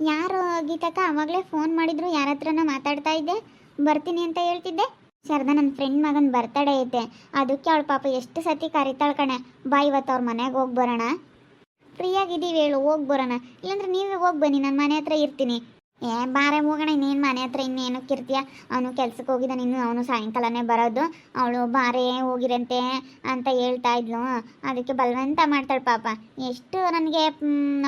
ಯಾರು ಗೀತಕ್ಕ? ಅವಾಗಲೇ ಫೋನ್ ಮಾಡಿದ್ರು, ಯಾರ ಹತ್ರನ ಮಾತಾಡ್ತಾ ಇದ್ದೆ. ಬರ್ತೀನಿ ಅಂತ ಹೇಳ್ತಿದ್ದೆ. ಶಾರದಾ ನನ್ನ ಫ್ರೆಂಡ್ ಮಗನ ಬರ್ತಡೇ ಐತೆ. ಅದಕ್ಕೆ ಅವಳ ಪಾಪ ಎಷ್ಟು ಸತಿ ಕರಿತಾಳೆ ಕಣೆ. ಬಾ ಇವತ್ತು ಅವ್ರ ಮನೆಗೆ ಹೋಗಿ ಬರೋಣ. ಫ್ರೀಯಾಗಿದ್ದೀವಿ ಹೇಳು, ಹೋಗಿ ಬರೋಣ. ಇಲ್ಲಾಂದ್ರೆ ನೀವೇ ಹೋಗಿ ಬನ್ನಿ, ನಾನು ಮನೆ ಹತ್ರ ಇರ್ತೀನಿ. ಏ, ಬಾರೆ ಹೋಗೋಣ ಇನ್ನೇನು ಮನೆ ಹತ್ರ ಇನ್ನೇನಕ್ಕೆ ಇರ್ತೀಯ ಅವನು ಕೆಲ್ಸಕ್ಕೆ ಹೋಗಿದ್ದಾನೆ ಇನ್ನು ಅವನು ಸಾಯಂಕಾಲನೇ ಬರೋದು. ಅವಳು ಬಾರೆ ಹೋಗಿರಂತೆ ಅಂತ ಹೇಳ್ತಾ ಇದ್ಲು. ಅದಕ್ಕೆ ಬಲವಂತ ಮಾಡ್ತಾಳೆ ಪಾಪ. ಎಷ್ಟು ನನಗೆ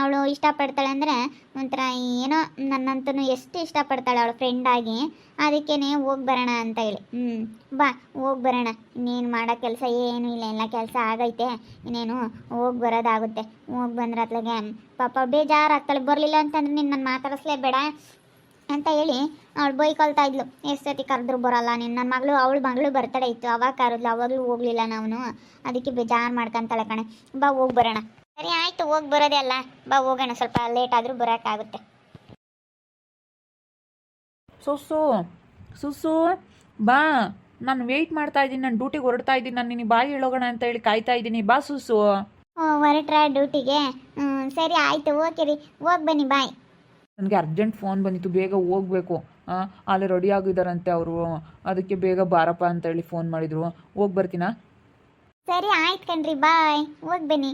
ಅವಳು ಇಷ್ಟಪಡ್ತಾಳೆ ಅಂದರೆ ಒಂಥರ ಏನೋ ನನ್ನಂತೂ ಎಷ್ಟು ಇಷ್ಟಪಡ್ತಾಳೆ ಅವಳು ಫ್ರೆಂಡ್ ಆಗಿ, ಅದಕ್ಕೇನೆ ಹೋಗಿ ಬರೋಣ ಅಂತ ಹೇಳಿ. ಹ್ಞೂ ಬಾ, ಹೋಗಿ ಬರೋಣ. ಇನ್ನೇನು ಮಾಡೋ ಕೆಲಸ ಏನೂ ಇಲ್ಲ ಎಲ್ಲ ಕೆಲಸ ಆಗೈತೆ. ಇನ್ನೇನು ಹೋಗಿ ಬರೋದಾಗುತ್ತೆ. ಹೋಗಿ ಬಂದ್ರೆ ಅತ್ಲಾಗೆ, ಪಾಪ ಬೇಜಾರಾಗ್ತಾಳೆ, ಬರಲಿಲ್ಲ ಅಂತಂದ್ರೆ ನೀನು ನಾನು ಮಾತಾಡಿಸ್ಲೇಬೇಡ ಅಂತ ಹೇಳಿ ಅವಳು ಬೈಕೊಳ್ತಾ ಇದ್ಲು. ಎಷ್ಟು ಸತಿ ಕರೆದ್ರು ಬರೋಲ್ಲ, ನೀನು ನನ್ನ ಮಗಳು, ಅವಳು ಮಗಳು ಬರ್ತಾಳೆ ಇತ್ತು, ಅವಾಗ ಕರೆದ್ಲು, ಅವಾಗಲೂ ಹೋಗ್ಲಿಲ್ಲ ನಾವು ಅದಕ್ಕೆ ಬೇಜಾರು ಮಾಡ್ಕೊಂತಾಳೆ ಕಣೆ. ಬಾ, ಹೋಗಿ ಬರೋಣ. ಸರಿ ಆಯ್ತು ಹೋಗಿ ಬರೋದೇ ಅಲ್ಲ. ಬಾ ಹೋಗೋಣ. ಸ್ವಲ್ಪ ಲೇಟ್ ಆದರೂ ಬರೋಕ್ಕಾಗುತ್ತೆ ಸುಸು ಸುಸು ಬಾ. ನಾನು ವೆಯ್ಟ್ ಮಾಡ್ತಾ ಇದ್ದೀನಿ. ನಾನು ಡ್ಯೂಟಿಗೆ ಹೊರಡ್ತಾ ಇದ್ದೀನಿ. ನಾನು ನಿನಗೆ ಬಾಯಿ ಹೇಳೋಗೋಣ ಅಂತ ಹೇಳಿ ಕಾಯ್ತಾ ಇದ್ದೀನಿ. ಬಾ ಸುಸು. ಓ ಹೊರಟ್ರ ಡ್ಯೂಟಿಗೆ ಹ್ಞೂ ಸರಿ ಆಯ್ತು. ಓಕೆ ರೀ. ಹೋಗಿ ಬನ್ನಿ ಬಾಯ್ ನನಗೆ ಅರ್ಜೆಂಟ್ ಫೋನ್ ಬಂದಿತ್ತು. ಬೇಗ ಹೋಗ್ಬೇಕು. ಅಲ್ಲಿ ರೆಡಿ ಆಗಿದ್ದಾರಂತೆ ಅವರು. ಅದಕ್ಕೆ ಬೇಗ ಬಾರಪ್ಪ ಅಂತ ಹೇಳಿ ಫೋನ್ ಮಾಡಿದ್ರು. ಹೋಗಿ ಬರ್ತೀನಾ? ಸರಿ ಆಯ್ತು ಕಣ್ರಿ. ಬಾಯ್ ಹೋಗಿ ಬನ್ನಿ.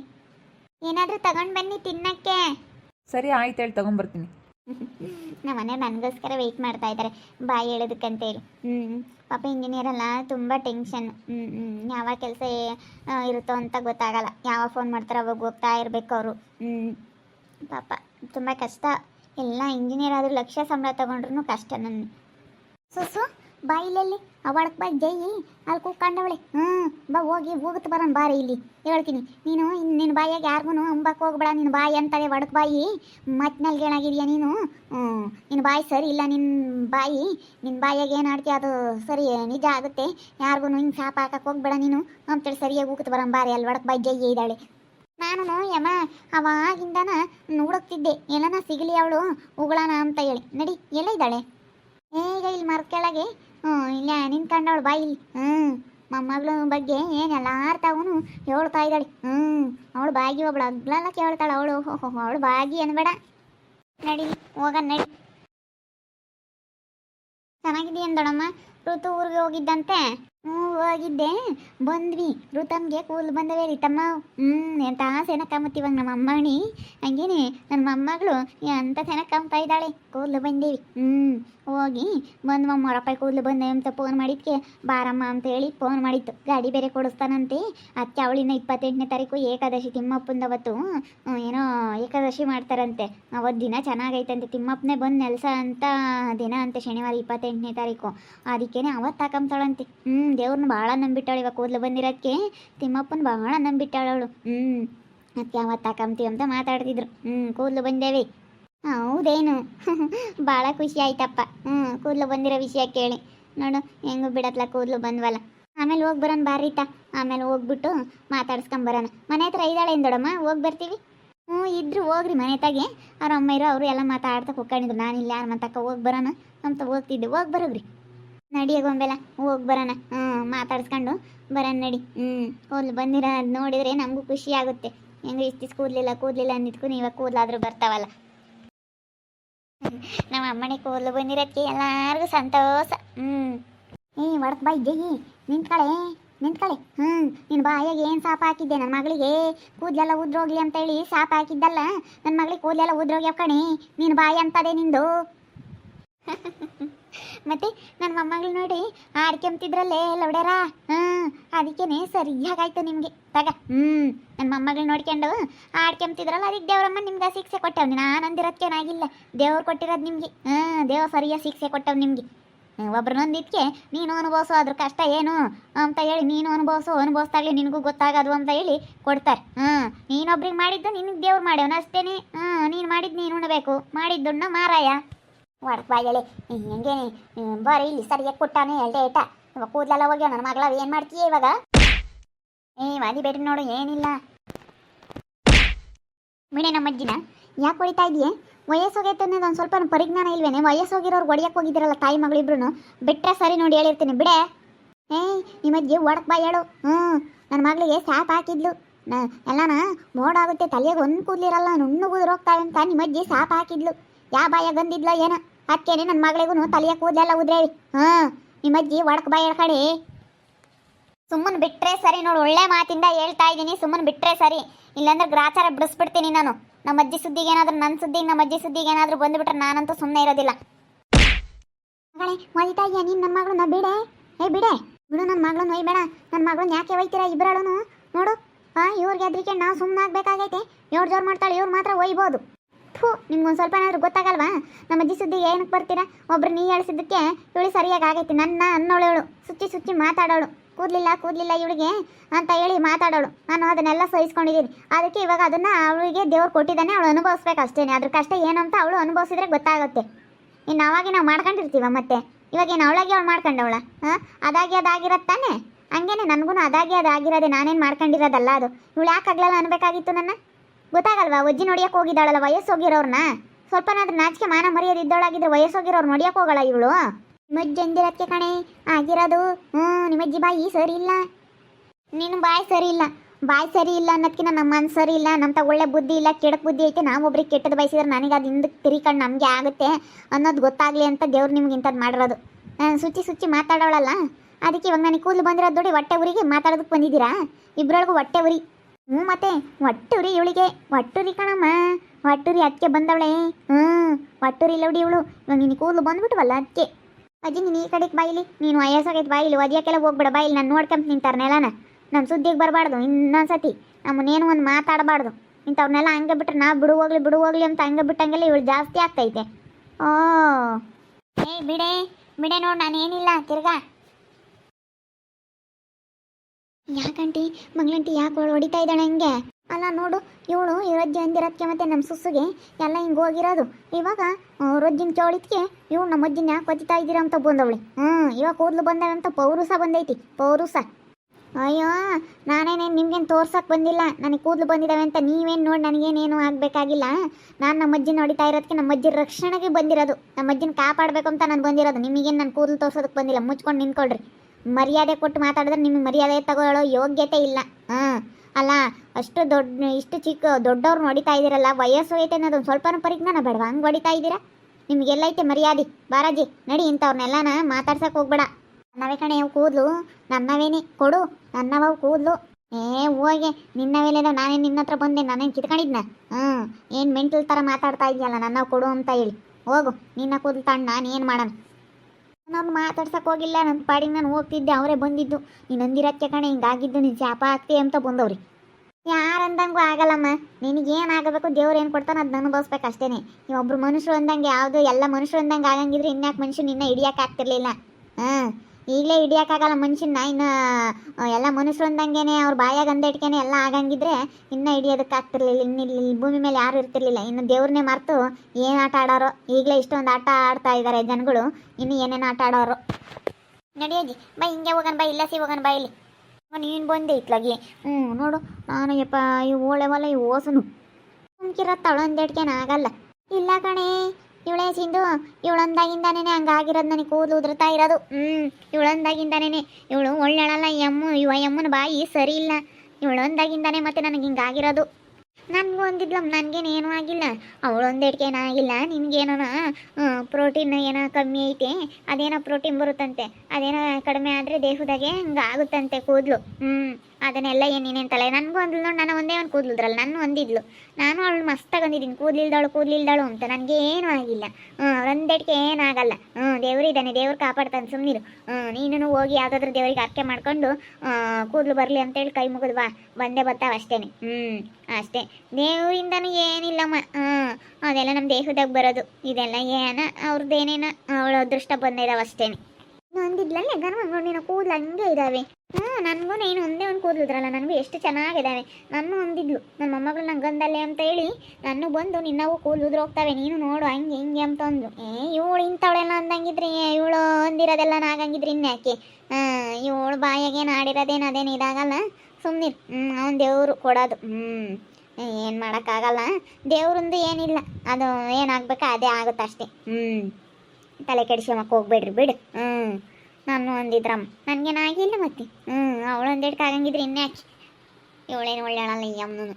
ಏನಾದರೂ ತಗೊಂಡು ಬನ್ನಿ ತಿನ್ನಕ್ಕೆ. ಸರಿ ಆಯ್ತು ಹೇಳಿ ತಗೊಂಬರ್ತೀನಿ. ನಮ್ಮ ಮನೆ ನನಗೋಸ್ಕರ ವೆಯ್ಟ್ ಮಾಡ್ತಾ ಇದ್ದಾರೆ ಬಾಯಿ ಹೇಳೋದಕ್ಕಂತೇಳಿ. ಹ್ಞೂ ಪಾಪ ಇಂಜಿನಿಯರ್ ಅಲ್ಲ ತುಂಬ ಟೆನ್ಷನ್ ಹ್ಞೂ ಹ್ಞೂ ಯಾವ ಕೆಲಸ ಇರುತ್ತೋ ಅಂತ ಗೊತ್ತಾಗಲ್ಲ. ಯಾವ ಫೋನ್ ಮಾಡ್ತಾರೆ ಅವಾಗ ಹೋಗ್ತಾ ಇರಬೇಕು ಅವರು. ಹ್ಞೂ ಪಾಪ ತುಂಬ ಕಷ್ಟ. ಎಲ್ಲ ಇಂಜಿನಿಯರ್ ಆದರೂ ಲಕ್ಷ ಸಂಬಳ ತಗೊಂಡ್ರು ಕಷ್ಟ ನನ್ನ ಸುಸು? ಬಾ ಇಲ್ಲೆಲ್ಲಿ ಅವಳಕ್ಕೆ ಬಾ ಜೈ, ಅಲ್ಲಿ ಕೂತ್ಕೊಂಡವಳೆ ಹ್ಞೂ ಬಾ ಹೋಗಿ ಹೋಗುತ್ತೆ ಬರೋಣ ಬಾರಿ ಇಲ್ಲಿ. ಹೇಳ್ತೀನಿ, ನೀನು ಇನ್ನು ನಿನ್ನ ಬಾಯಾಗ ಯಾರಿಗೂ ಅಂಬಕ್ಕೆ ಹೋಗ್ಬೇಡ ನಿನ್ನ ಬಾಯಿ ಅಂತಾರೆ ಒಡಕ್ ಬಾಯಿ. ಮತ್ತಿನಲ್ಲಿ ಏನಾಗಿದೆಯಾ ನೀನು? ಹ್ಞೂ ನಿನ್ನ ಬಾಯಿ ಸರಿ ಇಲ್ಲ ನಿನ್ನ ಬಾಯಿ ನಿನ್ನ ಬಾಯಾಗ ಏನು ಆಡ್ತೀಯ, ಅದು ಸರಿ, ನಿಜ ಆಗುತ್ತೆ. ಯಾರಿಗೂ ಹಿಂಗೆ ಸಾಪ ಹಾಕಕ್ಕೆ ಹೋಗ್ಬೇಡ ನೀನು. ಅಂತೇಳಿ ಸರಿಯಾಗಿ ಹೋಗುತ್ತೆ ಬರೋಣ ಬಾರಿ, ಅಲ್ಲಿ ಒಡಕ್ ಬಾಯಿ, ಜೈ ಇದ್ದಾಳೆ. ನಾನು ಯಮ್ಮ ಅವಾಗಿಂದನ ನೋಡುತ್ತಿದ್ದೆ ಎಲ್ಲನ ಸಿಗಲಿ ಅವಳು, ಉಗಳಾನ ಅಂತ ಹೇಳಿ. ನಡಿ, ಎಲ್ಲ ಇದ್ದಾಳೆ? ಈಗ ಇಲ್ಲಿ ಮರ ಕೆಳಗೆ ಹ್ಞೂ ಇಲ್ಲ ನಿಂತ್ಕೊಂಡವಳು ಬಾಯಿ ಇಲ್ಲಿ. ಹ್ಞೂ, ಮೊಮ್ಮಗಳ ಬಗ್ಗೆ ಏನೆಲ್ಲ ತಾವನು ಹೇಳ್ತಾ ಇದ್ದಾಳೆ. ಹ್ಞೂ, ಅವಳು ಬಾಗಿ ಒಬ್ಳು ಅಗ್ಲೆಲ್ಲ ಕೇಳ್ತಾಳೆ ಅವಳು. ಅವಳು ಬಾಗಿ ಅನ್ಬೇಡ. ನಡಿ, ಹೋಗ, ನಡಿ. ಚೆನ್ನಾಗಿದೆಯನ್ ದೊಡಮ್ಮ ಋತು ಊರಿಗೆ ಹೋಗಿದ್ದಂತೆ? ಹ್ಞೂ, ಹೋಗಿದ್ದೆ. ಬಂದ್ವಿ. ಋತಮ್ಗೆ ಕೂಲ್ ಬಂದವೇ ರೀ ತಮ್ಮ ಹ್ಞೂ, ಎಂತ ಸೆನ ಕಾಮತ್ ನಮ್ಮ ಅಮ್ಮಣಿ. ಹಂಗೇನೆ ನನ್ನ ಮೊಮ್ಮಗಳು ಎಂತ ಸೆನ ಕಾಮ್ತಾ ಇದ್ದಾಳೆ. ಕೂದಲು ಬಂದೀವಿ. ಹ್ಞೂ ಹೋಗಿ ಬಂದು ಮಮ್ಮ ರೂಪಾಯಿ ಕೂದಲು ಬಂದೆ ಅಂತ ಫೋನ್ ಮಾಡಿದ್ಕೆ. ಬಾರಮ್ಮ ಅಂತ ಹೇಳಿ ಫೋನ್ ಮಾಡಿತ್ತು. ಗಾಡಿ ಬೇರೆ ಕೊಡಿಸ್ತಾನಂತೆ. ಅದಕ್ಕೆ ಅವಳಿನ ಇಪ್ಪತ್ತೆಂಟನೇ ತಾರೀಕು ಏಕಾದಶಿ ತಿಮ್ಮಪ್ಪಂದು ಅವತ್ತು ಏನೋ ಏಕಾದಶಿ ಮಾಡ್ತಾರಂತೆ. ಅವತ್ತು ದಿನ ಚೆನ್ನಾಗೈತಂತೆ. ತಿಮ್ಮಪ್ಪನೇ ಬಂದು ನೆಲೆಸ ಅಂತ ದಿನ ಅಂತೆ ಶನಿವಾರ ಇಪ್ಪತ್ತೆಂಟನೇ ತಾರೀಕು. ಅದಕ್ಕೇನೆ ಅವತ್ತು ಹಾಕಂತಾಳಂತೆ ಹ್ಞೂ ದೇವ್ರನ್ನ ಭಾಳ ನಂಬಿಟ್ಟಾಳು ಇವಾಗ ಕೂದಲು ಬಂದಿರೋಕ್ಕೆ ತಿಮ್ಮಪ್ಪನ ಭಾಳ ನಂಬಿಟ್ಟಾಳವಳು. ಹ್ಞೂ ಅದಕ್ಕೆ ಅವತ್ತು ಹಾಕಂತೀವಿ ಅಂತ ಮಾತಾಡ್ತಿದ್ರು. ಹ್ಞೂ ಕೂದಲು ಬಂದೇವಿ. ಹೌದೇನು? ಭಾಳ ಖುಷಿ ಆಯ್ತಪ್ಪ. ಹ್ಞೂ ಕೂದಲು ಬಂದಿರೋ ವಿಷಯ ಕೇಳಿ. ನೋಡು, ಹೆಂಗೂ ಬಿಡತ್ಲ ಕೂದಲು ಬಂದ್ವಲ್ಲ. ಆಮೇಲೆ ಹೋಗಿ ಬರೋಣ ಬಾರೀತ ಆಮೇಲೆ ಹೋಗ್ಬಿಟ್ಟು ಮಾತಾಡ್ಸ್ಕೊಂಬರೋಣ ಮನೆ ಹತ್ರ ಇದ್ದಾಳೆ ದೊಡಮ್ಮ ಹೋಗಿ ಬರ್ತೀವಿ? ಹ್ಞೂ, ಇದ್ರು ಹೋಗ್ರಿ ಮನೆ ತಾಗೆ ಅವ್ರ ಅಮ್ಮ ಇರೋ, ಅವರು ಎಲ್ಲ ಮಾತಾಡ್ತಾ ಕುಕ್ಕೊಂಡಿದ್ರು ನಾನು ಇಲ್ಲ ಯಾರು ಮತ್ತಕ್ಕ? ಹೋಗಿ ಬರೋಣ. ಅಂತ ಹೋಗ್ತಿದ್ದೆ ಹೋಗಿ ಬರೋಗ್ರಿ. ನಡಿ ಗೊಂಬೆಲ್ಲ ಹೋಗಿ ಬರೋಣ. ಹ್ಞೂ, ಮಾತಾಡ್ಸ್ಕೊಂಡು ಬರೋಣ ನಡಿ. ಹ್ಞೂ, ಕೂದಲು ಬಂದಿರೋ ನೋಡಿದ್ರೆ ನಮಗೂ ಖುಷಿ ಆಗುತ್ತೆ. ಹೆಂಗೆ ಇಷ್ಟಿಸ್ ಕೂದಲಿಲ್ಲ ಕೂದಲಿಲ್ಲ ಅಂದಿದ್ಕು ಇವಾಗ ಕೂದಲಾದ್ರೂ ಬರ್ತಾವಲ್ಲ. ನಮ್ಮ ಅಮ್ಮನೆ ಕೂದಲು ಬಂದಿರೋದಕ್ಕೆ ಎಲ್ಲರಿಗೂ ಸಂತೋಷ. ಹ್ಞೂ ಏ ಒಡಕ್ ಬಾಯ್ ಜೈ ನಿಂತ್ಕಳೆ ನಿಂತ್ಕಳೆ. ಹ್ಞೂ ನಿನ್ನ ಬಾಯಾಗ ಏನು ಸಾಪ ಹಾಕಿದ್ದೆ ನನ್ನ ಮಗಳಿಗೆ? ಕೂದಲೆಲ್ಲ ಉದ್ರೋಗ್ಲಿ ಅಂತ ಹೇಳಿ ಸಾಪ ಹಾಕಿದ್ದಲ್ಲ ನನ್ನ ಮಗಳಿಗೆ ಕೂದಲೆಲ್ಲ ಉದ್ರೋಗ್ಯಾವ ಕಣೆ, ನೀನು ಬಾಯಿ ಅಂತದೇ ನಿಂದು. ಮತ್ತೆ ನನ್ನ ಮೊಮ್ಮಗಳು ನೋಡಿ ಆಡ್ಕೊಂತಿದ್ರಲ್ಲೇ ಲೌಡ್ಯಾರ ಹ್ಞೂ, ಅದಕ್ಕೇನೆ ಸರಿಯಾಗಾಯ್ತು ನಿಮಗೆ. ತಗ, ಹ್ಞೂ ನನ್ನ ಮೊಮ್ಮಗಳು ನೋಡ್ಕೊಂಡು ಆಡ್ಕೊಂತಿದ್ರಲ್ಲ ಅದಕ್ಕೆ ದೇವರಮ್ಮ ನಿಮ್ಗೆ ಶಿಕ್ಷೆ ಕೊಟ್ಟವ್ ನಾನು ಅಂದಿರೋದ್ಕೇನಾಗಿಲ್ಲ ದೇವ್ರು ಕೊಟ್ಟಿರೋದು ನಿಮಗೆ. ಹ್ಞೂ, ದೇವ್ರು ಸರಿಯಾಗಿ ಶಿಕ್ಷೆ ಕೊಟ್ಟವ್ ನಿಮಗೆ. ಒಬ್ರು ನೊಂದಿದ್ಕೆ, ನೀನು ಅನುಭವಿಸೋ ಅದ್ರ ಕಷ್ಟ ಏನು ಅಂತ ಹೇಳಿ ನೀನು ಅನುಭವಿಸೋ, ಅನುಭವಿಸ್ದಾಗಲೇ ನಿನಗೂ ಗೊತ್ತಾಗೋದು ಅಂತ ಹೇಳಿ ಕೊಡ್ತಾರೆ. ಹಾಂ ನೀನೊಬ್ರಿಗೆ ಮಾಡಿದ್ದು ನಿನಗೆ ದೇವ್ರು ಮಾಡ್ಯವನ ಅಷ್ಟೇನೆ. ಹ್ಞೂ, ನೀನು ಮಾಡಿದ್ದು ನೀನು ಉಣ್ಬೇಕು. ಮಾಡಿದ್ದುಣ್ಣ ಮಾರಾಯ. ಒಡಕ್ ಬಾಯಲೆ ಹೆಂಗೇನೆ ಬರೀ ಇಲ್ಲಿ ಸರಿಯಾಗಿ ಕೊಟ್ಟಾನೆ ಎಲ್ಡೆ ಏಟ ಇವಾಗ ಕೂದಲೆಲ್ಲ ಹೋಗ್ಯಾವ, ನನ್ನ ಮಗಳ ಏನು ಮಾಡ್ತೀಯ ಇವಾಗ? ಏ, ವಾದಿ ಬೇಡ್ರಿ ನೋಡು, ಏನಿಲ್ಲ. ಬಿಡೆ ನಮ್ಮ ಅಜ್ಜಿನ ಯಾಕೆ ಹೊಡಿತಾ ಇದೆಯೇ ವಯಸ್ಸೋಗೈತೆ ಅನ್ನೋದು ಒಂದು ಸ್ವಲ್ಪ ಪರಿಜ್ಞಾನ ಇಲ್ವೇನೆ? ವಯಸ್ಸೋಗಿರೋರು ಹೊಡಿಯಕ್ಕೆ ಹೋಗಿದ್ದೀರಲ್ಲ ತಾಯಿ ಮಗಳಿಬ್ರು ಬಿಟ್ಟರೆ ಸರಿ ನೋಡಿ ಹೇಳಿರ್ತೀನಿ, ಬಿಡೆ. ಏಯ್ ನಿಮ್ಮಜ್ಜಿ ಒಡಕ್ ಬಾಯ್ ಹೇಳು. ಹ್ಞೂ ನನ್ನ ಮಗಳಿಗೆ ಸ್ಯಾಪ್ ಹಾಕಿದ್ಲು. ನ ಮೋಡ ಆಗುತ್ತೆ ತಲೆಗೆ ಒಂದು ಕೂದಲಿರಲ್ಲ ನುಣ್ಣು ಹೋಗ್ತಾವೆ ಅಂತ ನಿಮ್ಮ ಅಜ್ಜಿ ಸಾಪ್ ಹಾಕಿದ್ಲು. ಯಾ ಬಾಯ ಗಂದಿದ್ಲ ಏನ? ಅದಕ್ಕೇನೆ ನನ್ನ ಮಗಳಿಗೂ ತಲೆಯ ಕೂದಲೆಲ್ಲ ಉದ್ರೇವಿ. ನಿಮ್ಮ ಅಜ್ಜಿ ಒಡಕ್ ಬಾಯ ಹೇಳ್ಕಡಿ. ಸುಮ್ಮನೆ ಬಿಟ್ರೆ ಸರಿ ನೋಡು, ಒಳ್ಳೆ ಮಾತಿಂದ ಹೇಳ್ತಾ ಇದ್ದೀನಿ, ಸುಮ್ಮನೆ ಬಿಟ್ರೆ ಸರಿ. ಇಲ್ಲಾಂದ್ರೆ ಗ್ರಾಚಾರ ಬಿಡಿಸ್ಬಿಡ್ತೀನಿ ನಾನು. ನಮ್ಮ ಅಜ್ಜಿ ಸುದ್ದಿಗೆ ಏನಾದ್ರು ನನ್ನ ಸುದ್ದಿಗೆ ನಮ್ಮ ಅಜ್ಜಿ ಸುದ್ದಿಗೆ ಏನಾದ್ರು ಬಂದುಬಿಟ್ರೆ ನಾನಂತೂ ಸುಮ್ಮನೆ ಇರೋದಿಲ್ಲ. ಮಗಳೇ, ಒಯ್ತಾ ನನ್ನ ಮಗಳನ್ನ? ಬಿಡೆ. ಏ, ಬಿಡೆ. ಬಿಡು ನನ್ನ ಮಗಳನ್ನ, ಒಯ್ಬೇಡ. ನನ್ನ ಮಗಳನ್ನ ಯಾಕೆ ಒಯ್ತೀರಾ ಇಬ್ಬರಳನು ನೋಡು. ಆ, ಇವ್ರಿಗೆ ಅದ್ರಿಕೆ ನಾವು ಸುಮ್ಮನೆ ಆಗ್ಬೇಕಾಗೈತೆ. ಇವ್ರು ಜೋರು ಮಾಡ್ತಾಳೆ, ಇವ್ರು ಮಾತ್ರ ಒಯ್ಬೋದು. ಥೂ ನಿಮ್ಗೊಂದು ಸ್ವಲ್ಪ ಏನಾದರೂ ಗೊತ್ತಾಗಲ್ವಾ? ನಮ್ಮ ಅಜ್ಜಿ ಸುದ್ದಿ ಏನಕ್ಕೆ ಬರ್ತೀರಾ? ಒಬ್ರು ನೀ ಹೇಳಿಸಿದ್ದಕ್ಕೆ ಇವಳು ಸರಿಯಾಗಿ ಆಗೈತಿ. ನನ್ನ ಅನ್ನೋಳು ಇವಳು ಸುಚ್ಚಿ ಸುಚ್ಚಿ ಮಾತಾಡೋಳು. ಕೂದಲಿಲ್ಲ ಕೂದಲಿಲ್ಲ ಇವಳಿಗೆ ಅಂತ ಹೇಳಿ ಮಾತಾಡೋಳು. ನಾನು ಅದನ್ನೆಲ್ಲ ಸಹಿಸ್ಕೊಂಡಿದ್ದೀನಿ. ಅದಕ್ಕೆ ಇವಾಗ ಅದನ್ನು ಅವಳಿಗೆ ದೇವ್ರು ಕೊಟ್ಟಿದ್ದಾನೆ, ಅವಳು ಅನುಭವಿಸ್ಬೇಕು ಅಷ್ಟೇ ಅದ್ರ ಕಷ್ಟ ಏನು ಅಂತ ಅವಳು ಅನುಭವಿಸಿದ್ರೆ ಗೊತ್ತಾಗುತ್ತೆ. ಇನ್ನು ಅವಾಗೆ ನಾವು ಮಾಡ್ಕೊಂಡಿರ್ತೀವ ಮತ್ತೆ? ಇವಾಗ ಏನು ಅವಳಾಗಿ ಅವಳು ಮಾಡ್ಕೊಂಡವಳ? ಹಾಂ ಅದಾಗಿ ಅದಾಗಿರತ್ತಾನೆ ಹಂಗೇನೆ ನನಗೂ ಅದಾಗಿ ಅದಾಗಿರೋದೆ. ನಾನೇನು ಮಾಡ್ಕೊಂಡಿರೋದಲ್ಲ ಅದು? ಇವಳು ಯಾಕೆ ಆಗಲಲ್ಲ ಅನ್ಬೇಕಾಗಿತ್ತು ನನ್ನ? ಗೊತ್ತಾಗಲ್ವಾ? ಒಜ್ಜಿ ನೋಡಿಯಕ್ಕೆ ಹೋಗಿದ್ದಾಳಲ್ಲ ವಯಸ್ಸೋಗಿರೋರ್ನ? ಸ್ವಲ್ಪನಾದ್ರೂ ನಾಚಿಕೆ ಮಾನ ಮರ್ಯಾದೆ ಇದ್ದವಳಾಗಿದ್ರೆ ವಯಸ್ಸು ಹೋಗಿರೋರು ನೋಡಿಯಕ್ಕೆ ಹೋಗಲ್ಲ ಇವಳು? ನಿಮ್ಮಜ್ಜಿ ಅಂದಿರತ್ತೆ ಕಣೆ, ಆಗಿರೋದು, ಹ್ಞೂ, ನಿಮ್ಮಜ್ಜಿ ಬಾಯಿ ಸರಿ ಇಲ್ಲ ನಿನ್ನ ಬಾಯಿ ಸರಿ ಇಲ್ಲ ಬಾಯಿ ಸರಿ ಇಲ್ಲ ಅನ್ನೋದಕ್ಕಿಂತ ನಮ್ಮ ಮನ್ಸು ಸರಿ ಇಲ್ಲ ನಮ್ಮ ತಗೊಳ್ಳೆ ಒಳ್ಳೆ ಬುದ್ಧಿ ಇಲ್ಲ ಕೆಡಕ್ಕೆ ಬುದ್ಧಿ ಐತೆ ನಾವು ಒಬ್ರಿಗೆ ಕೆಟ್ಟದ್ದು ಬಯಸಿದ್ರೆ ನನಗೆ ಅದು ಹಿಂದಕ್ಕೆ ತಿರಿಕಂಡು ನಮಗೆ ಆಗುತ್ತೆ ಅನ್ನೋದು ಗೊತ್ತಾಗಲಿ ಅಂತ ದೇವ್ರು ನಿಮ್ಗೆ ಇಂಥದ್ದು ಮಾಡಿರೋದು. ನಾನು ಸುಚ್ಚಿ ಸುಚ್ಚಿ ಮಾತಾಡೋಳಲ್ಲ ಅದಕ್ಕೆ ಇವಾಗ ನನಗೆ ಕೂದಲು ಬಂದಿರೋದು ನೋಡಿ ಹೊಟ್ಟೆ ಉರಿಗೆ ಮಾತಾಡೋದಕ್ಕೆ ಬಂದಿದ್ದೀರಾ? ಇಬ್ಬರೊಳಗೂ ಹೊಟ್ಟೆ ಉರಿ. ಹ್ಞೂ ಮತ್ತೆ, ಒಟ್ಟುರಿ ಇವಳಿಗೆ, ಒಟ್ಟುರಿ ಕಣಮ್ಮ, ಒಟ್ಟುರಿ ಅದಕ್ಕೆ ಬಂದವಳೆ. ಹ್ಞೂ, ಒಟ್ಟುರಿ ಇಲ್ಲ ಇವಳು, ಇವಾಗ ನಿನ್ನ ಕೂದಲು ಬಂದ್ಬಿಟ್ವಲ್ಲ ಅದಕ್ಕೆ ಅಜ್ಜಿ, ನೀನು ಈ ಕಡೆಗೆ ಬಾಯಿಲಿ ನೀನು ವಯಸ್ಸಾಗೈತೆ ಬಾಯಿಲಿ ಒದಿಯಕ್ಕೆಲ್ಲ ಹೋಗ್ಬೇಡ ಬಾಯಿಲಿ ನಾನು ನೋಡ್ಕೊಂಡು ನಿಂತಾರೆ ನೆಲನ. ನಮ್ಮ ಸುದ್ದಿಗೆ ಬರಬಾರ್ದು, ಇನ್ನೊಂದ್ಸತಿ. ನಮ್ಮನ್ನೇನು ಒಂದು ಮಾತಾಡಬಾರ್ದು. ಇಂಥವ್ರನ್ನೆಲ್ಲ ಹಂಗೆ ಬಿಟ್ರೆ ನಾವು ಬಿಡು ಹೋಗ್ಲಿ ಬಿಡು ಹೋಗ್ಲಿ ಅಂತ ಹಂಗೆ ಬಿಟ್ಟಂಗೆಲ್ಲ ಇವಳು ಜಾಸ್ತಿ ಆಗ್ತೈತೆ. ಓ, ಏಯ್, ಬಿಡೆ ಬಿಡೆ ನೋಡು ನಾನು ಏನಿಲ್ಲ ತಿರ್ಗಾ. ಯಾಕಂಟಿ? ಮಂಗ್ಳಂಟಿ ಯಾಕೆ ಅವಳು ಹೊಡಿತಾ ಇದ್ದಾಳೆ ಹಂಗೆ? ಅಲ್ಲ ನೋಡು, ಇವಳು ರಜ್ಜಿ ಅಂದಿರೋದಕ್ಕೆ ಮತ್ತೆ ನಮ್ಮ ಸುಸ್ಸುಗೆ ಎಲ್ಲ ಹಿಂಗೆ ಹೋಗಿರೋದು. ಇವಾಗ ರೊಜ್ಜಿನ ಚೌಳಿತ್ಗೆ ಇವಳು ನಮ್ಮ ಅಜ್ಜಿನ ಯಾಕೆ ಒತ್ತಿತಾ ಇದ್ದೀರಾ ಅಂತ ಬಂದವಳೆ. ಹ್ಞೂ ಇವಾಗ ಕೂದಲು ಬಂದವಂತ ಪೌರುಸ ಬಂದೈತಿ, ಪೌರುಸ. ಅಯ್ಯೋ, ನಾನೇನೇನು ನಿಮ್ಗೇನು ತೋರ್ಸಕ್ಕೆ ಬಂದಿಲ್ಲ? ನನಗೆ ಕೂದಲು ಬಂದಿದ್ದಾವೆ ಅಂತ ನೀವೇನು ನೋಡಿ ನನಗೇನೇನು ಆಗಬೇಕಾಗಿಲ್ಲ? ನಾನು ನಮ್ಮ ಅಜ್ಜಿನ ಹೊಡಿತಾ ಇರೋದಕ್ಕೆ ನಮ್ಮ ಅಜ್ಜಿ ರಕ್ಷಣೆಗೆ ಬಂದಿರೋದು. ನಮ್ಮ ಅಜ್ಜಿನ ಕಾಪಾಡಬೇಕು ಅಂತ ನಾನು ಬಂದಿರೋದು. ನಿಮಗೇನು ನಾನು ಕೂದಲು ತೋರ್ಸೋದಕ್ಕೆ ಬಂದಿಲ್ಲ. ಮುಚ್ಕೊಂಡು ನಿಂತ್ಕೊಳ್ರಿ. ಮರ್ಯಾದೆ ಕೊಟ್ಟು ಮಾತಾಡಿದ್ರೆ ನಿಮಗೆ ಮರ್ಯಾದೆ ತಗೊಳ್ಳೋ ಯೋಗ್ಯತೆ ಇಲ್ಲ. ಹಾಂ ಅಲ್ಲ, ಅಷ್ಟು ದೊಡ್ಡ, ಇಷ್ಟು ಚಿಕ್ಕ, ದೊಡ್ಡವ್ರು ಹೊಡಿತಾ ಇದ್ದೀರಲ್ಲ, ವಯಸ್ಸು ಐತೆ ಅನ್ನೋದು ಒಂದು ಸ್ವಲ್ಪನೂ ಪರಿಜ್ಞಾನ ಬೇಡವಾ? ಹಂಗೆ ಹೊಡಿತಾ ಇದ್ದೀರಾ? ನಿಮಗೆಲ್ಲೈತೆ ಮರ್ಯಾದೆ. ಬಾರಾಜಿ, ನಡಿ ಇಂಥವ್ರನ್ನೆಲ್ಲನ ಮಾತಾಡ್ಸಕ್ಕೆ ಹೋಗ್ಬೇಡ. ನನ್ನವೇ ಕಣೆ ಕೂದಲು. ನನ್ನವೇನೆ, ಕೊಡು. ನನ್ನವ ಕೂದಲು. ಏ ಹೋಗಿ ನಿನ್ನವೇಲೆ ನಾನೇ ನಿನ್ನ ಹತ್ರ ಬಂದೆ, ನಾನೇನು ಕಿತ್ಕೊಂಡಿದ್ನ? ಹ್ಞೂ ಏನು ಮೆಂಟಲ್ ಥರ ಮಾತಾಡ್ತಾ ಇದೆಯಲ್ಲ ನನ್ನ ಕೊಡು ಅಂತ ಹೇಳಿ. ಹೋಗು, ನಿನ್ನ ಕೂದಲು ತಣ್ಣ ನಾನು ಏನು ಮಾಡೋಣ? ನಾನು ಮಾತಾಡ್ಸಕ್ಕೆ ಹೋಗಿಲ್ಲ ನನ್ನ ಪಾಡಿಗೆ ನಾನು ಹೋಗ್ತಿದ್ದೆ, ಅವರೇ ಬಂದಿದ್ದು. ನೀನು ಅಂದಿರಕ್ಕೆ ಕಣೆ, ಹಿಂಗಾಗಿದ್ದು ನೀನು ಶಾಪ ಆಗ್ತಿ ಅಂತ ಬಂದವ್ರಿ. ಯಾರಂದಂಗೂ ಆಗಲ್ಲಮ್ಮ. ನಿನಗೇನು ಆಗಬೇಕು, ದೇವ್ರು ಏನು ಕೊಡ್ತಾನೆ ಅದನ್ನ ಅನುಭವಿಸ್ಬೇಕು ಅಷ್ಟೇ ಒಬ್ರು ಮನುಷ್ಯರು ಅಂದಂಗೆ ಯಾವುದು, ಎಲ್ಲ ಮನುಷ್ಯರು ಅಂದಂಗೆ ಆಗಂಗಿದ್ರೆ ಇನ್ಯಾಕೆ ಮನುಷ್ಯ ನಿನ್ನ ಹಿಡಿಯಕ್ಕೆ ಆಗ್ತಿರ್ಲಿಲ್ಲ? ಹಾಂ. ಈಗಲೇ ಹಿಡಿಯೋಕ್ಕಾಗಲ್ಲ ಮನುಷ್ಯನ ಇನ್ನು ಎಲ್ಲ ಮನುಷ್ಯರು ಅಂದಂಗೆನೆ, ಅವ್ರ ಬಾಯಾಗ ಅಂದೇಟ್ಕೆನೆ ಎಲ್ಲ ಆಗಂಗಿದ್ರೆ ಇನ್ನು ಹಿಡಿಯೋದಕ್ಕೆ ಆಗ್ತಿರ್ಲಿಲ್ಲ. ಇನ್ನು ಇಲ್ಲಿ ಭೂಮಿ ಮೇಲೆ ಯಾರು ಇರ್ತಿರ್ಲಿಲ್ಲ. ಇನ್ನು ದೇವ್ರನ್ನೇ ಮರೆತು ಏನು ಆಟ ಆಡೋರು, ಈಗಲೇ ಇಷ್ಟೊಂದು ಆಟ ಆಡ್ತಾ ಇದ್ದಾರೆ ಜನಗಳು. ಇನ್ನು ಏನೇನು ಆಟ ಆಡೋರು. ನಡಿಯೋಜಿ ಬಾ ಹಿಂಗೆ ಹೋಗೋಣ ಬಾ ಇಲ್ಲ ಸಿ ಹೋಗೋಣ ಬಾ ಇಲ್ಲಿ. ನೀನು ಬಂದೆ ಇತ್ಲಾಗಿ ಹ್ಞೂ, ನೋಡು, ನಾನು ಯಪ್ಪ ಇವು ಈ ಓಸನು. ಸುಮ್ಕಿರತ್ತಾಳು ಅಂದೇಟ್ಕೇನು ಆಗಲ್ಲ. ಇಲ್ಲ ಕಣೆ ಇವಳೇ ಸಿಂಧು ಇವಳೊಂದಾಗಿಂದಾನೇ ಹಂಗಾಗಿರೋದು ನನಗೆ ಕೂದಲು ಉದುರ್ತಾ ಇರೋದು. ಹ್ಞೂ ಇವಳೊಂದಾಗಿಂದಾನೇ ಇವಳು ಒಳ್ಳೆಳಲ್ಲ ಯಮ್ಮು ಇವ ಯಮ್ಮನ ಬಾಯಿ ಸರಿ ಇಲ್ಲ. ಇವಳೊಂದಾಗಿಂದಾನೇ ಮತ್ತೆ ನನಗೆ ಹಿಂಗಾಗಿರೋದು. ನನಗೂ ಒಂದಿದ್ಲ ನನಗೇನು ಏನೂ ಆಗಿಲ್ಲ. ಅವಳೊಂದೇಟ್ಗೆ ಆಗಿಲ್ಲ. ನಿನಗೇನೋ ಪ್ರೋಟೀನ್ ಏನೋ ಕಮ್ಮಿ ಐತೆ. ಅದೇನೋ ಪ್ರೋಟೀನ್ ಬರುತ್ತಂತೆ. ಅದೇನೋ ಕಡಿಮೆ ಆದರೆ ದೇಹದಾಗೆ ಹಂಗೆ ಆಗುತ್ತಂತೆ ಕೂದಲು. ಹ್ಞೂ ಅದನ್ನೆಲ್ಲ ಏನು ನೀನೇನು ತಲೆ? ನನಗೂ ಅಂದ್ಲು ನೋಡಿ, ನಾನು ಒಂದೇ ಒಂದು ಕೂದಲಿದ್ರಲ್ಲ ನಾನು ಒಂದಿದ್ಲು ನಾನು ಅವಳು ಮಸ್ತಾಗಿ ಬಂದಿದ್ದೀನಿ ಕೂದಲಿಲ್ದಾಳು ಕೂದಲಿಲ್ದಾಳು ಅಂತ. ನನಗೆ ಏನೂ ಆಗಿಲ್ಲ ಹ್ಞೂ ಅವಳೊಂದೇಟ್ಗೆ ಏನಾಗಲ್ಲ ಹ್ಞೂ ದೇವರಿದ್ದಾನೆ ದೇವ್ರು ಕಾಪಾಡ್ತಾನೆ ಸುಮ್ಮನಿರು ಹ್ಞೂ ನೀನು ಹೋಗಿ ಯಾವುದಾದ್ರೂ ದೇವರಿಗೆ ಅರ್ಕೆ ಮಾಡಿಕೊಂಡು ಕೂದಲು ಬರಲಿ ಅಂತೇಳಿ ಕೈ ಮುಗಿದ್ವಾ? ಬಂದೇ ಬರ್ತಾವೆ ಅಷ್ಟೇ ಹ್ಞೂ ಅಷ್ಟೇ. ದೇವರಿಂದನೂ ಏನಿಲ್ಲಮ್ಮ. ಹಾಂ ಅದೆಲ್ಲ ನಮ್ಮ ದೇಹದಾಗ ಬರೋದು. ಇದೆಲ್ಲ ಏನ ಅವ್ರದ್ದೇನೇನ ಅವಳ ಅದೃಷ್ಟ ಬಂದಿದಾವೆ ಅಷ್ಟೇನೆ ನಂದಿದ್ಲಲ್ಲೇ ಗನ ನಿನ್ನ ಕೂದಲು ಹಂಗೆ ಇದ್ದಾವೆ ಹ್ಞೂ ನನಗೂ ನೀನು ಒಂದೇ ಒಂದು ಕೂದಲಿದ್ರಲ್ಲ ನನಗೂ ಎಷ್ಟು ಚೆನ್ನಾಗಿದ್ದಾವೆ ನಾನು ಒಂದಿದ್ಲು. ನನ್ನ ಮೊಮ್ಮಗಳು ನಂಗೆ ಗಂದಲ್ಲೇ ಅಂತ ಹೇಳಿ ನಾನು ಬಂದು ನಿನ್ನವು ಕೂದಲು ಹೋಗ್ತಾವೆ, ನೀನು ನೋಡು, ಹಂಗೆ ಹಿಂಗೆ ಅಂತ ಅಂದ್ಲು. ಏ, ಇವಳು ಇಂಥವಳೆಲ್ಲ ಅಂದಂಗಿದ್ರೆ ಇವಳು ಅಂದಿರೋದೆಲ್ಲ ನಾಗಂಗಿದ್ರೆ ಇನ್ಯಾಕೆ? ಹಾಂ ಇವಳು ಬಾಯಾಗೇನು ಆಡಿರೋದೇನು ಅದೇನು ಇದಾಗಲ್ಲ. ಸುಮ್ಮನೆ ಹ್ಞೂ ಅವನ ದೇವರು ಕೊಡೋದು. ಹ್ಞೂ ಏನು ಮಾಡೋಕ್ಕಾಗಲ್ಲ ದೇವ್ರಂದು ಏನಿಲ್ಲ. ಅದು ಏನಾಗಬೇಕು ಅದೇ ಆಗುತ್ತೆ ಅಷ್ಟೇ. ಹ್ಞೂ ತಲೆ ಕೆಡಿಸ್ಕೊಂಬಕ್ಕೆ ಹೋಗ್ಬೇಡ್ರಿ ಬಿಡು. ಹ್ಞೂ ನಾನು ಅಂದಿದ್ರಮ್ಮ. ನನಗೇನಾಗಿಲ್ಲ ಮತ್ತೆ. ಹ್ಞೂ ಅವಳು ಒಂದೇಟ್ಗೆ ಆಗಂಗಿದ್ರೆ ಇನ್ಯಾಕೆ ಇವಳೇನು ಒಳ್ಳೆಯಳಲ್ಲ ಈ ಅಮ್ಮನೂ.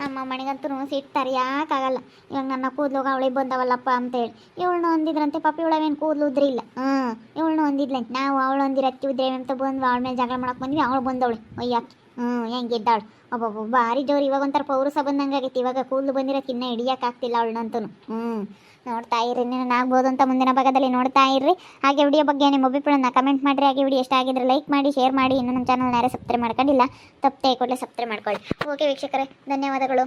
ನಮ್ಮ ಮನೆಗಂತೂ ಸಿಟ್ಟು ತರಿಯಾಕಾಗಲ್ಲ ಇವಾಗ ನನ್ನ ಕೂದಲು ಅವಳಿಗೆ ಬಂದವಲ್ಲಪ್ಪ ಅಂತೇಳಿ. ಇವಳನ್ನ ಹೊಂದಿದ್ರಂತೆ ಪಾಪಿ ಇವಳವೇನು ಕೂದಲು ಉದ್ರಿಲ್ಲ. ಹ್ಞೂ ಇವಳನ್ನ ಹೊಂದಿದ್ಲಂತೆ ನಾವು ಅವಳು ಹೊಂದಿರತ್ತಿ ಉದ್ರೇವೆ ಅಂತ ಬಂದು ಅವಳ ಮೇಲೆ ಜಗಳ ಮಾಡೋಕೆ ಬಂದ್ವಿ ಅವಳು ಬಂದವಳು. ಒಯ್ಯಾಕಿ ಹ್ಞೂ ಹೆಂಗಿದ್ದಾಳು ಒಬ್ಬೊಬ್ಬ ಭಾರಿ ಜೋರು ಇವಾಗ ಒಂಥರ ಪೌರಸ ಬಂದಂಗೆ ಆಗೈತಿ. ಇವಾಗ ಕೂದಲು ಬಂದಿರೋಕ್ಕಿನ್ನ ಹಿಡಿಯೋಕ್ಕಾಗ್ತಿಲ್ಲ ಅವಳನ್ನಂತೂ ಹ್ಞೂ ನೋಡ್ತಾ ಇರ್ರಿ ನೀನು ಆಗ್ಬೋದು ಅಂತ ಮುಂದಿನ ಭಾಗದಲ್ಲಿ ನೋಡ್ತಾ ಇರ್ರಿ. ಹಾಗೆ ವಿಡಿಯೋ ಬಗ್ಗೆ ನಿಮ್ಮ ಅಭಿಪ್ರಾಯನ ಕಮೆಂಟ್ ಮಾಡಿರಿ. ಹಾಗೆ ವಿಡಿಯೋ ಇಷ್ಟ ಆಗಿದ್ರೆ ಲೈಕ್ ಮಾಡಿ ಶೇರ್ ಮಾಡಿ. ಇನ್ನು ನಮ್ಮ ಚಾನಲ್ ಯಾರೇ ಸಬ್ಸ್ಕ್ರೈಬ್ ಮಾಡ್ಕೊಂಡಿಲ್ಲ, ತಪ್ಪದೆ ಕೂಡಲೇ ಸಬ್ಸ್ಕ್ರೈಬ್ ಮಾಡ್ಕೊಳ್ಳಿ. ಓಕೆ ವೀಕ್ಷಕರೇ, ಧನ್ಯವಾದಗಳು.